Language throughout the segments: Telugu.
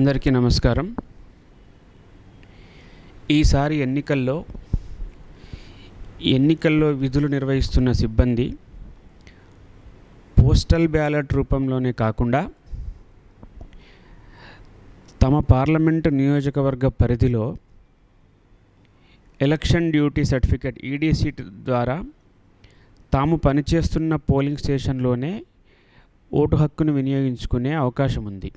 అందరికీ నమస్కారం. ఈసారి ఎన్నికల్లో ఎన్నికల్లో విధులు నిర్వహిస్తున్న సిబ్బంది పోస్టల్ బ్యాలెట్ రూపంలోనే కాకుండా తమ పార్లమెంటు నియోజకవర్గ పరిధిలో ఎలక్షన్ డ్యూటీ సర్టిఫికెట్ ఈడీసీ ద్వారా తాము పనిచేస్తున్న పోలింగ్ స్టేషన్లోనే ఓటు హక్కును వినియోగించుకునే అవకాశం ఉంది.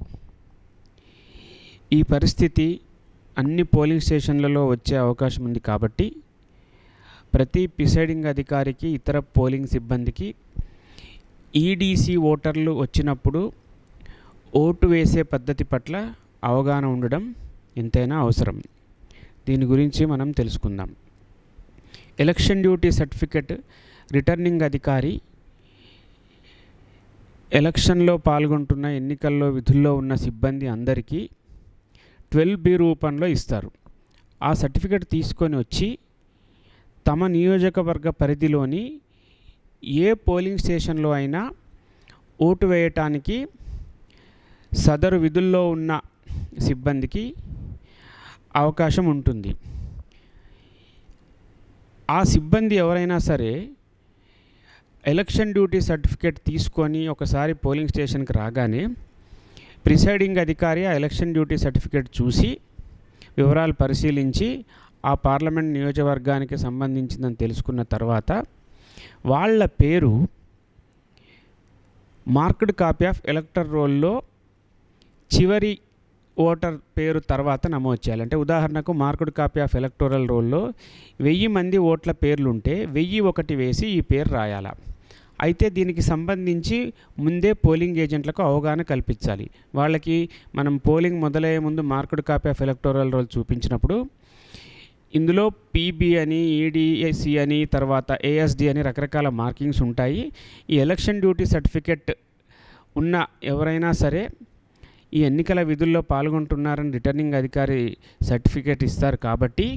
ఈ పరిస్థితి అన్ని పోలింగ్ స్టేషన్లలో వచ్చే అవకాశం ఉంది కాబట్టి ప్రతి ప్రిసైడింగ్ అధికారికి ఇతర పోలింగ్ సిబ్బందికి ఈడీసీ ఓటర్లు వచ్చినప్పుడు ఓటు వేసే పద్ధతి పట్ల అవగాహన ఉండడం ఎంతైనా అవసరం. దీని గురించి మనం తెలుసుకుందాం. ఎలక్షన్ డ్యూటీ సర్టిఫికెట్ రిటర్నింగ్ అధికారి ఎలక్షన్లో పాల్గొంటున్న ఎన్నికల్లో విధుల్లో ఉన్న సిబ్బంది అందరికీ ట్వెల్వ్ బి రూపంలో ఇస్తారు. ఆ సర్టిఫికెట్ తీసుకొని వచ్చి తమ నియోజకవర్గ పరిధిలోని ఏ పోలింగ్ స్టేషన్లో అయినా ఓటు వేయటానికి సదరు విధుల్లో ఉన్న సిబ్బందికి అవకాశం ఉంటుంది. ఆ సిబ్బంది ఎవరైనా సరే ఎలక్షన్ డ్యూటీ సర్టిఫికేట్ తీసుకొని ఒకసారి పోలింగ్ స్టేషన్కి రాగానే ప్రిసైడింగ్ అధికారి ఆ ఎలక్షన్ డ్యూటీ సర్టిఫికేట్ చూసి వివరాలు పరిశీలించి ఆ పార్లమెంట్ నియోజకవర్గానికి సంబంధించిందని తెలుసుకున్న తర్వాత వాళ్ళ పేరు మార్క్డ్ కాపీ ఆఫ్ ఎలక్టర్ రోల్లో చివరి ఓటర్ పేరు తర్వాత నమోదు చేయాలి. అంటే ఉదాహరణకు మార్కుడ్ కాపీ ఆఫ్ ఎలక్టోరల్ రోల్లో వెయ్యి మంది ఓట్ల పేర్లుంటే వెయ్యి ఒకటి వేసి ఈ పేరు రాయాలా. అయితే దీనికి సంబంధించి ముందే పోలింగ్ ఏజెంట్లకు అవగాహన కల్పించాలి. వాళ్ళకి మనం పోలింగ్ మొదలయ్యే ముందు marked copy of electoral roll చూపించినప్పుడు ఇందులో పీబీ అని ఈడిఎస్సి అని తర్వాత ఏఎస్డి అని రకరకాల మార్కింగ్స్ ఉంటాయి. ఈ ఎలక్షన్ డ్యూటీ సర్టిఫికెట్ ఉన్న ఎవరైనా సరే ఈ ఎన్నికల విధుల్లో పాల్గొంటున్నారని రిటర్నింగ్ అధికారి సర్టిఫికేట్ ఇస్తారు కాబట్టి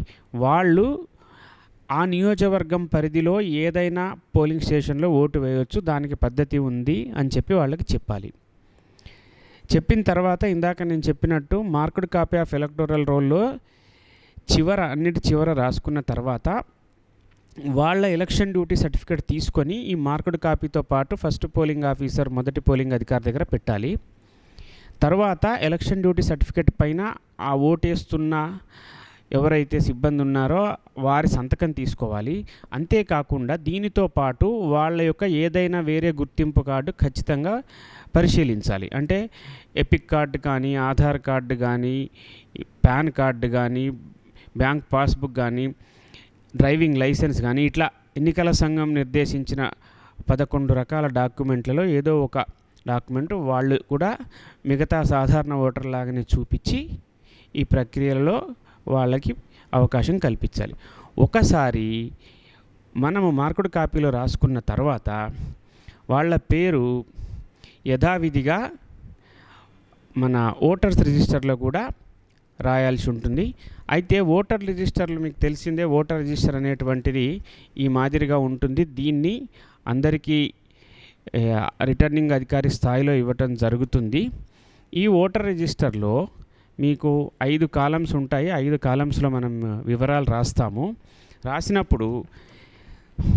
వాళ్ళు ఆ నియోజకవర్గం పరిధిలో ఏదైనా పోలింగ్ స్టేషన్లో ఓటు వేయవచ్చు దానికి పద్ధతి ఉంది అని చెప్పి వాళ్ళకి చెప్పాలి. చెప్పిన తర్వాత ఇందాక నేను చెప్పినట్టు మార్క్డ్ కాపీ ఆఫ్ ఎలక్టోరల్ రోల్లో చివర అన్నిటి చివర రాసుకున్న తర్వాత వాళ్ళ ఎలక్షన్ డ్యూటీ సర్టిఫికేట్ తీసుకొని ఈ మార్కుడ్ కాపీతో పాటు ఫస్ట్ పోలింగ్ ఆఫీసర్ మొదటి పోలింగ్ అధికారి దగ్గర పెట్టాలి. తర్వాత ఎలక్షన్ డ్యూటీ సర్టిఫికేట్ పైన ఆ ఓటేస్తున్న ఎవరైతే సిబ్బంది ఉన్నారో వారి సంతకం తీసుకోవాలి. అంతేకాకుండా దీనితో పాటు వాళ్ళ యొక్క ఏదైనా వేరే గుర్తింపు కార్డు ఖచ్చితంగా పరిశీలించాలి. అంటే ఎపిక్ కార్డు కానీ ఆధార్ కార్డు కానీ పాన్ కార్డు కానీ బ్యాంక్ పాస్బుక్ కానీ డ్రైవింగ్ లైసెన్స్ కానీ ఇట్లా ఎన్నికల సంఘం నిర్దేశించిన పదకొండు రకాల డాక్యుమెంట్లలో ఏదో ఒక డాక్యుమెంట్ వాళ్ళు కూడా మిగతా సాధారణ ఓటర్ లాగానే చూపించి ఈ ప్రక్రియలో వాళ్ళకి అవకాశం కల్పించాలి. ఒకసారి మనము మార్కుడు కాపీలో రాసుకున్న తర్వాత వాళ్ళ పేరు యథావిధిగా మన ఓటర్స్ రిజిస్టర్లో కూడా రాయాల్సి ఉంటుంది. అయితే ఓటర్ రిజిస్టర్లు మీకు తెలిసిందే ఓటర్ రిజిస్టర్ అనేటువంటిది ఈ మాదిరిగా ఉంటుంది. దీన్ని అందరికీ రిటర్నింగ్ అధికారి స్థాయిలో ఇవ్వటం జరుగుతుంది. ఈ ఓటర్ రిజిస్టర్లో మీకు ఐదు కాలమ్స్ ఉంటాయి. ఐదు కాలమ్స్లో మనం వివరాలు రాస్తాము. రాసినప్పుడు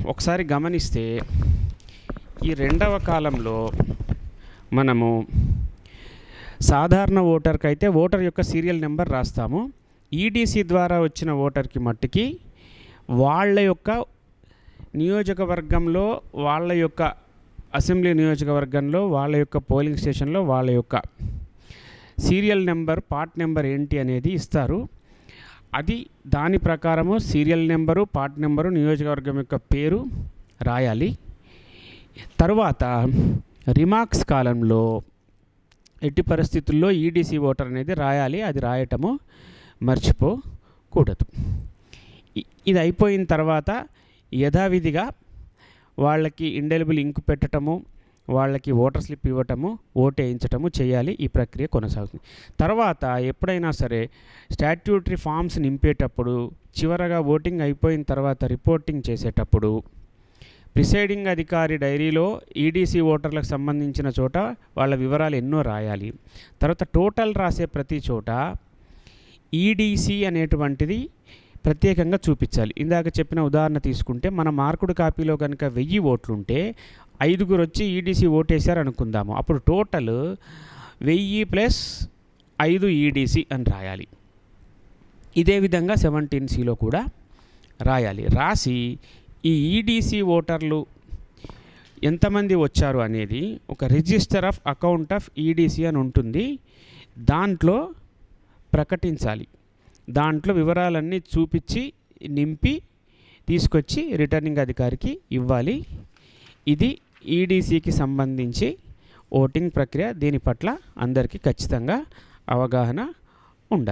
ఒకసారి గమనిస్తే ఈ రెండవ కాలంలో మనము సాధారణ ఓటర్కి అయితే ఓటర్ యొక్క సీరియల్ నెంబర్ రాస్తాము. ఈడీసీ ద్వారా వచ్చిన ఓటర్కి మట్టుకి వాళ్ళ యొక్క నియోజకవర్గంలో వాళ్ళ యొక్క అసెంబ్లీ నియోజకవర్గంలో వాళ్ళ యొక్క పోలింగ్ స్టేషన్లో వాళ్ళ యొక్క సీరియల్ నెంబర్ పార్ట్ నెంబర్ ఏంటి అనేది ఇస్తారు. అది దాని ప్రకారము సీరియల్ నెంబరు పార్ట్ నెంబరు నియోజకవర్గం యొక్క పేరు రాయాలి. తర్వాత రిమార్క్స్ కాలంలో ఎట్టి పరిస్థితుల్లో ఈడీసీ ఓటర్ అనేది రాయాలి. అది రాయటము మర్చిపోకూడదు. ఇది అయిపోయిన తర్వాత యథావిధిగా వాళ్ళకి ఇండెలిబుల్ ఇంకు పెట్టడము వాళ్ళకి ఓటర్ స్లిప్ ఇవ్వటము ఓటు వేయించటము చేయాలి ఈ ప్రక్రియ కొనసాగుతుంది. తర్వాత ఎప్పుడైనా సరే స్టాట్యూటరీ ఫామ్స్ నింపేటప్పుడు చివరగా ఓటింగ్ అయిపోయిన తర్వాత రిపోర్టింగ్ చేసేటప్పుడు ప్రిసైడింగ్ అధికారి డైరీలో ఈడీసీ ఓటర్లకు సంబంధించిన చోట వాళ్ళ వివరాలు ఎన్నో రాయాలి. తర్వాత టోటల్ రాసే ప్రతి చోట ఈడీసీ అనేటువంటిది ప్రత్యేకంగా చూపించాలి. ఇందాక చెప్పిన ఉదాహరణ తీసుకుంటే మన మార్కుడు కాపీలో కనుక వెయ్యి ఓట్లుంటే ఐదుగురు వచ్చి ఈడీసీ ఓటేశారు అనుకుందాము అప్పుడు టోటల్ వెయ్యి ప్లస్ ఐదు ఈడీసీ అని రాయాలి. ఇదే విధంగా సెవెంటీన్ సిలో కూడా రాయాలి. రాసి ఈ ఈడీసీ ఓటర్లు ఎంతమంది వచ్చారు అనేది ఒక register of account of EDC అని ఉంటుంది. దాంట్లో ప్రకటించాలి. దాంట్లో వివరాలన్నీ చూపించి నింపి తీసుకొచ్చి రిటర్నింగ్ అధికారికి ఇవ్వాలి. ఇది ఈడీసీకి సంబంధించి ఓటింగ్ ప్రక్రియ దీని పట్ల అందరికీ ఖచ్చితంగా అవగాహన